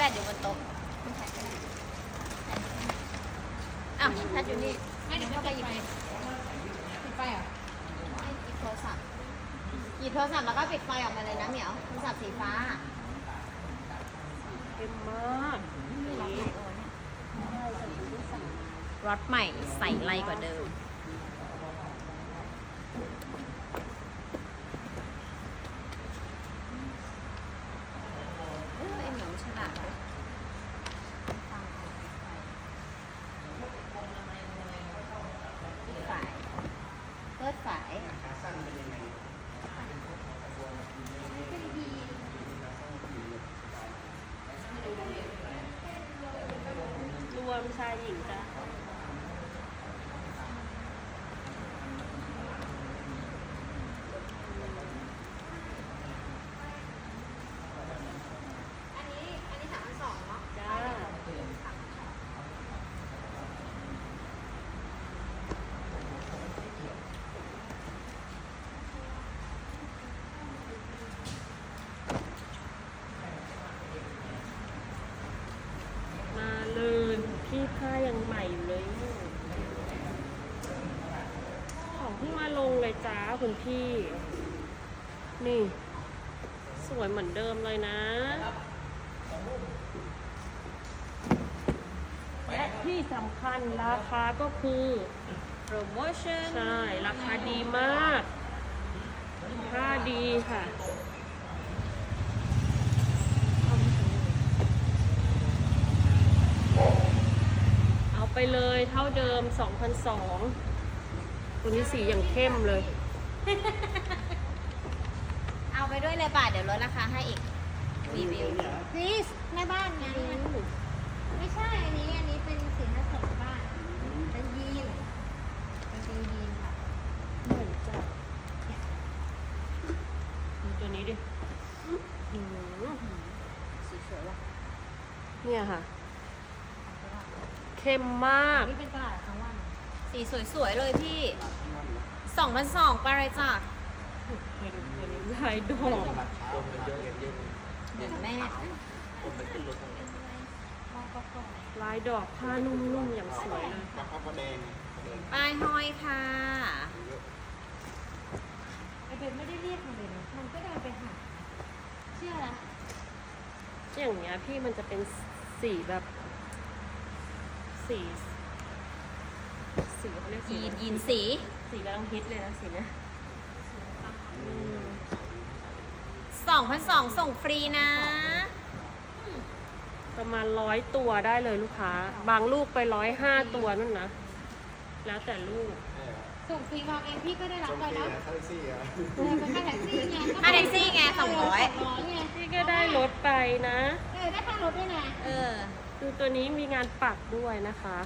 บตอยู่บนโต๊ะไม่ใช่ก็ได้อ้าวถ้าอยู่นี่ไม่เดี๋ยวเข้าไปหยิบไปหยิบไปเหรอให้หยิบโทรศัพท์หยิบโทรศัพท์แล้วก็ปิดไฟออกมาเลยนะเหมียว โทรศัพท์สีฟ้าเต็มมากรถใหม่ใส่ไรกว่าเดิม เอ้ยไอเหมียวฉลาดเลยฝายเปิดฝาย รวม ชายหญิงกั อันนี้ อันนี้สามพันสองเนาะ จ้า มาเลยพี่ผ้ายังใหม่อยู่เลยเนี่ยของเพิ่งมาลงเลย จ้าคุณพี่ นี่ สวยเหมือนเดิมเลยนะและที่สำคัญราคาก็คือโปรโมชั่นใช่ ราคาดีมากผ้าดีค่ะเอาไปเลยเท่าเดิม 2,002ตัวนี้สีอย่างเข้มเลย เอาไปด้วยเลยป่ะเดี๋ยวลดราคาให้อีกรีวิว please แม่บ้านไงไม่ใช่อันนี้อันนี้เป็นสินค้าส่งบ้านเป็นยีนเป็นกางเกงยีนค่ะเหมือนจะดูตัวนี้ดิอื้อหือสีสวยว่ะเนี่ยค่ะ เข้มมากนี่เป็นตลาดทั้งวัน สีสวยๆเลยพี่ สองพันสองไปเลยจ้ะไปดูตัวนี้ลายดอกเดี๋ยวแม่ลายดอกผ้านุ่มๆอย่างสวยเลยราคาประแดงประแดงป้ายห้อยค่ะไอเบนไม่ได้เรียกมันเลยนะมันก็เดินไปหาเชื่อละอย่างเงี้ยพี่มันจะเป็นสีแบบสีสีเขาเรียกสียีนยีนสี สีกำลังฮิตเลยนะสีเนี้ยอืมสองพันสองส่งฟรีนะ ประมาณร้อยตัวได้เลยลูกค้า บางลูกไปร้อยห้าตัวนั่นนะ แล้วแต่ลูก ส่งฟรีมาเองพี่ก็ได้รับส่งไปฟรีนะนะค่าแท็กซี่อะเออเป็นค่าแท็กซี่ไงค่าแท็กซี่ไงสองร้อยร้อยไงพี่ก็ได้ลดไปนะ เออได้ค่ารถด้วยนะ เออ ดูตัวนี้มีงานปักด้วยนะคะ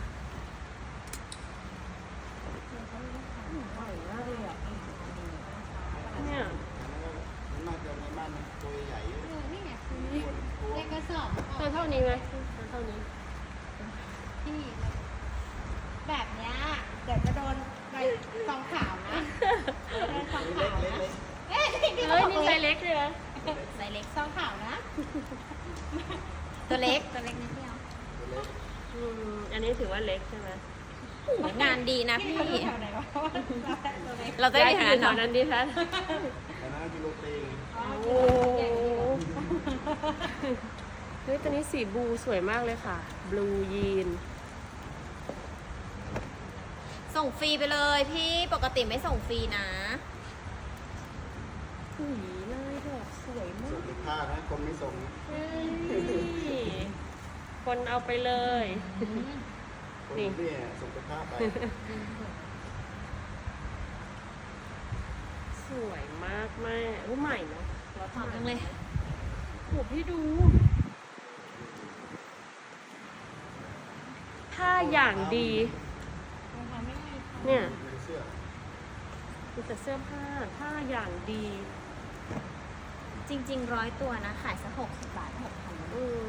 เนี่ยน่าจะในบ้านมันตัวใหญ่เออนี่ไงคือในกระสอบตัวเท่านี้ไหมตัวเท่านี้ที่แบบเนี้ยเดี๋ยวจะโดนใบซองขาวนะโดนซองขาวนะเอ้ยนี่เฮ้ยนี่ไซส์เล็กเลยนะไซส์เล็กซองขาวนะ ตัวเล็กตัวเล็กนิดเดียวตัวเล็กอืมอันนี้ถือว่าเล็กใช่ไหม งานดีนะพี่นี่แถวไหนวะตัวเล็กเราจะได้ย้ายทานไปอยู่แถวเนาะนั้นดิท่านแต่นั้นกิโลเตงโอ้เฮ้ยตัวนี้สีบลูสวยมากเลยค่ะ บลูยีน ส่งฟรีไปเลยพี่ปกติไม่ส่งฟรีนะหุยลายดอกสวยมาส่กงเป็นค่านะคนไม่ส่งนะ เฮ้ยคนเอาไปเลยคน นี่ เนี่ยส่งเป็นค่าไปสวยมากแม่โอ้ใหม่เนาะรถหอมใหม่จังเลยโหพี่ดู ผ้าอย่างดี รองเท้าไม่มีเนี่ยเป็นเสื้อมีแต่เสื้อผ้าผ้าอย่างดีจริงๆร้อยตัวนะ ขายสักหกสิบบาทหกพัน อืม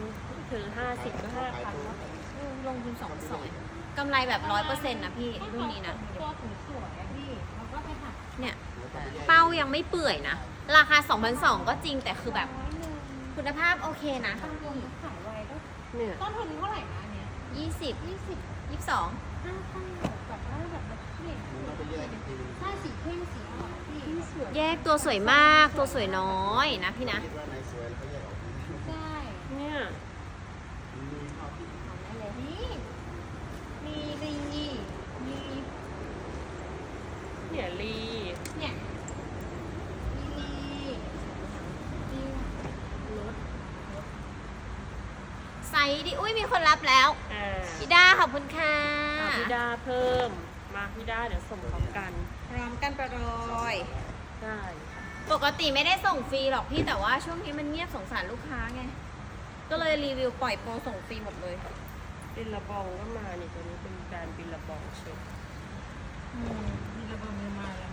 ถึงห้าสิบก็ห้าขายพันตัวแล้ว ลงทุนสองสองกำไรแบบร้อยเปอร์เซ็นต์นะพี่รุ่นนี้นะ ตัวสวยๆอะพี่เราก็ไปหักเนี่ยแล้วก็ไปแยกเป้ายังไม่เปื่อยนะ ราคา2,200ก็จริงแต่คือแบบร้อยหนึ่งคุณภาพโอเคนะต้นทุนก็ขายไวด้วยเนี่ยต้นทุนเท่าไหร่นะอันเนี้ยยี่สิบยี่สิบยี่สิบสองห้าเท่าแบบว่าแบบแบบเห็นมันต้องไปแยกอีกทีหนึงถ้าสีเข้มสีอ่อนพี่สวยแยกตัวสวยมากตัวสวยน้อยนะพี่นะคิดว่าไหนสวยแล้วก็แยกออกใช่เนี่ย มันมีข้าวที่ ทำได้เลย นี่มีรีมีเนี่ยลีเนี่ยมีรีมีรถไซส์ดิอุ้ยมีคนรับแล้วอ่าพี่ด้าขอบคุณค่ะอะพี่ดาเพิ่ม มาพี่ดาเดี๋ยวส่งพร้อมกันพร้อมกันประรอย ได้ค่ะปกติไม่ได้ส่งฟรีหรอกพี่แต่ว่าช่วงนี้มันเงียบสงสารลูกค้าไง ก็เลยรีวิวปล่อยโปรส่งฟรีหมดเลย บิลลาบองก็มาเนี่ยตัวนี้เป็นแบรนด์บิลลาบองเช็คมีระเบิดมือมาแล้ว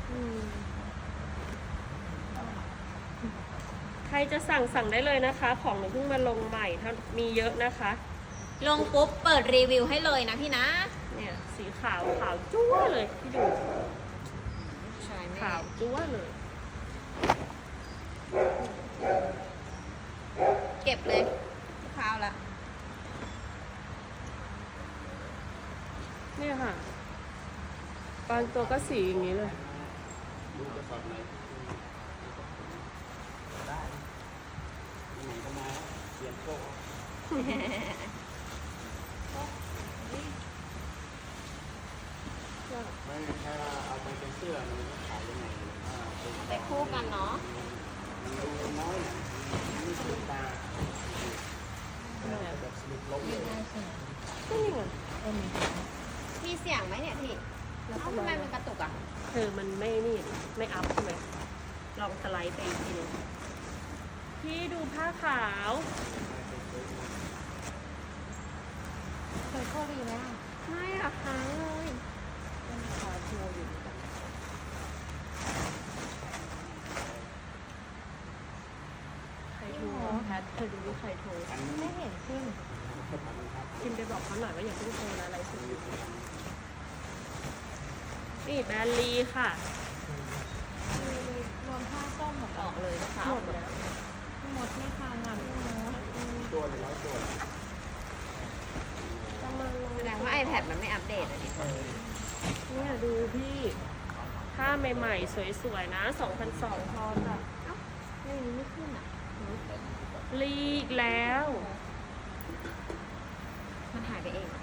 ใครจะสั่งสั่งได้เลยนะคะ ของหนูเพิ่งมาลงใหม่ถ้ามีเยอะนะคะ ลงปุ๊บเปิดรีวิวให้เลยนะพี่นะเนี่ย สีขาวขาวจั๊วเลยพี่ดูใช่ไหมขาวจั๊วเลย เก็บเลยลูกค้าเอาละ เนี่ยค่ะบางตัวก็สีอย่างนี้เลยดูกระสอบไหนได้ไหนก็มาเสียงโก้ไม่ถ้าเอาไปเป็นเสื้อมันก็ขายยังไงเลยถ้าเป็นไปคู่กันเนาะมันดูน้อยนะมันไม่สะดุดตาแบบสลิปล้มเลย ก็นี่ไง มีเสียงไหมเนี่ยพี่เอ้าทำไมมันกระ ตุกอะเธอมันไม่นี่ไม่อัพใช่ไหมลองสไลด์ไปอีกทีหนึงพี่ดูผ้าขาวเคยโคตรดีแล้วไม่หรอกค้างเลยเป็นขาโชว์อยู่ใครโทรแพทเธอดูว่าใครโทรอันนี้ไม่เห็นขึ้นพิมพ์ไปบอกเขาหน่อยว่าอย่าเพิ่งโทรนะอะไรสุด นี่แบรนด์ลีค่ะ รวมผ้าส้มหมดออกเลยลูกค้าหมออดกหมดแล้วหมดไม่ทานอะพี่มดตัวหนึ่งร้อยตัวประมาณแสดงว่า iPad มันไม่อัปเดตอะดิเนี่ยดูพี่ผ้าใหม่ๆ สวยๆ นะ2,200พอจ้ะไม่นี้ไม่ขึ้นอะลีอีกแล้ว มันหายไปเองอะ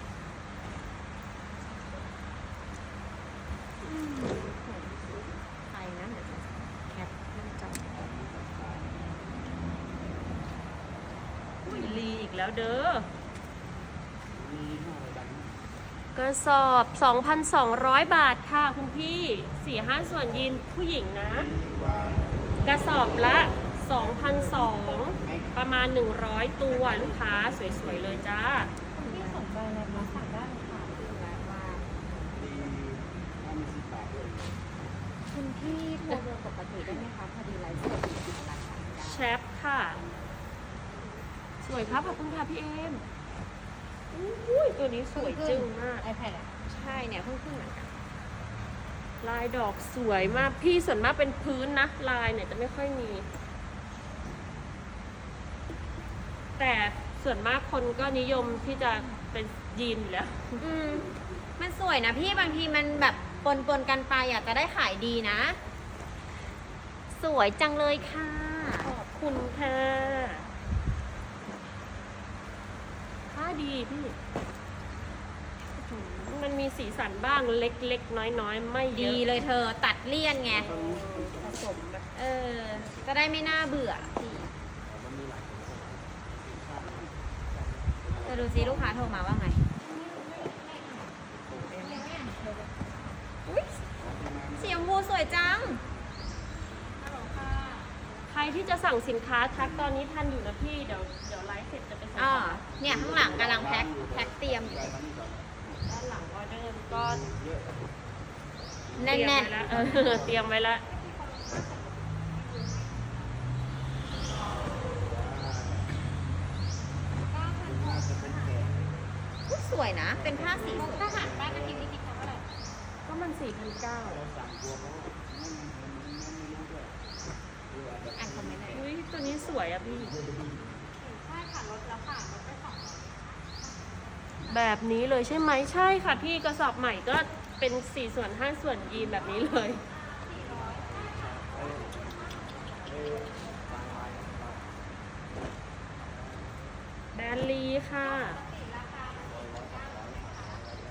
ใครนะเดี๋ยวจะแคปหน้าจอ อุ้ยลีอีก แล้วเด้อมีห้าอะไรดังกระสอบ 2,200 บาทค่ะคุณพี่ 4-5 ส่วนยีนผู้หญิงนะ กระสอบละ 2,200 ประมาณ 100 ตัวลูกค้าสวยๆ เลยจ้าพี่สนใจอะไรมาสั่งได้ค่ะดูแล้วว่าดีถ้ามีสิบบาทด้วยคุณพี่โทรเบอร์ปกติได้ไหมคะ พอดีไลฟ์สดอยู่ที่ตลาดขายไม่ได้แชปค่ะส วยครับขอบคุณค่ะพี่เอมอุ้ยตัวนี้สวยจึ้งมากไอแพดอะใช่เนี่ยเพิ่งขึ้นเหมือนกันลายดอกสวยมากพี่ส่วนมากเป็นพื้นนะ ลายเนี่ยจะไม่ค่อยมี แต่ส่วนมากคนก็นิยมที่จะเป็นยีนอยู่แล้ว อืมมันสวยนะพี่บางทีมันแบบปนปนๆกันไปอยากจะได้ขายดีนะ สวยจังเลยค่ะ ขอบคุณค่ะผ้า ดีพี่อื้อหือมันมีสีสันบ้างเล็กๆ น้อยๆ ไม่เยดีอะเลยเธอตัดเลี่ยนไง ผสมแบบเออ จะได้ไม่น่าเบื่อพี่จะดูซิลูกค้าโทรมาว่าไงอุ๊ยสีชมพูสวยจังใค รที่จะสั่งสินค้าทักตอนนี้ทันอยู่นะพี่ เดี๋ยวเดี๋ยวไลฟ์เสร็จจะไปส่งอ่าเนี่ยข้างหลังกำลังแพ็คแพ็คเตรียมอยู่ด้านหลังออเดอร์ก็แน่นเตรียมไว้แล้วเออเตรียมไว้แล้วๆอุ๊ยสวยนะ เป็นผ้าสีสวยถ้าหารบ้านนาทีนี้คิดเท่าไหร่ก็มันสี่พันเก้า มมนต์เอุ้ยตัวนี้สวยอะพี่ ใช่ค่ะรถแล้วค่ะลดไปสองแบบนี้เลยใช่ไหมใช่ค่ะพี่กระสอบใหม่ก็เป็นสี่ส่วนห้าส่วนยีนแบบนี้เลย แบรนลีค่ะ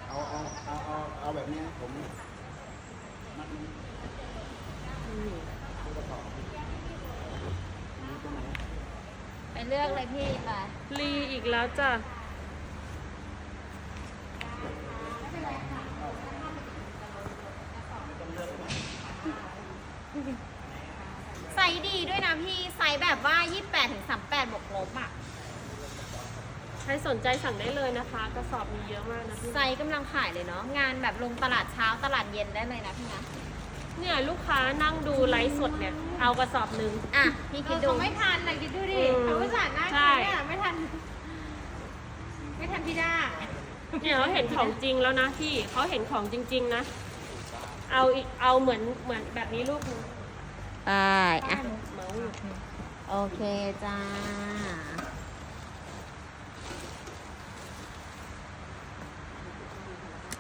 เอาเอาเอาเอาเอาแบบนี้ผมมัดนี้ ตรงไหนไปเลือกเลยพี่ไปลีอีกแล้วจ้ะไซส์ดีด้วยนะพี่ ไซส์แบบว่า 28ถึง38บวกลบอะ ใครสนใจสั่งได้เลยนะคะ กระสอบมีเยอะมากนะพี่ไซส์กำลังขายเลยเนาะ งานแบบลงตลาดเช้าตลาดเย็นได้เลยนะพี่นะ เนี่ยลูกค้านั่งดูไลฟ์สดเนี่ย เอากระสอบหนึ่ง อะพี่คิดดู เขาไม่ทันเลยคิดดูดิอืมเขาอุตส่าห์นั่งใช่เนี่ยไม่ทัน ไม่ทันพี่ด้าเนี่ยเขาเห็นของจริงแล้วนะพี่เขาเห็นของจริง ๆนะ เอาอีกเอาเหมือนเหมือนแบบนี้ลูกหนึ่งไปอะ เมาส์อยู่โอเคจ้า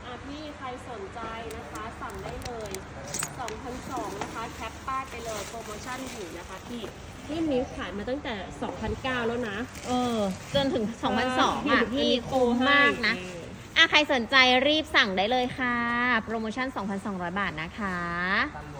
อะพี่ใคร สนใจนะคะ สั่งได้เลย2,002นะคะ แคปป้ายไปเลยโปรโมชั่นอยู่นะคะพี่รุ่นนี้ขายมาตั้งแต่2,009แล้วนะ เออ จนถึง 2002อะพี่มีโปรคุ้มให้มากนะ อะ ใครสนใจรีบสั่งได้เลยค่ะ โปรโมชั่น 2,200 บาทนะคะตั้งรวมค่า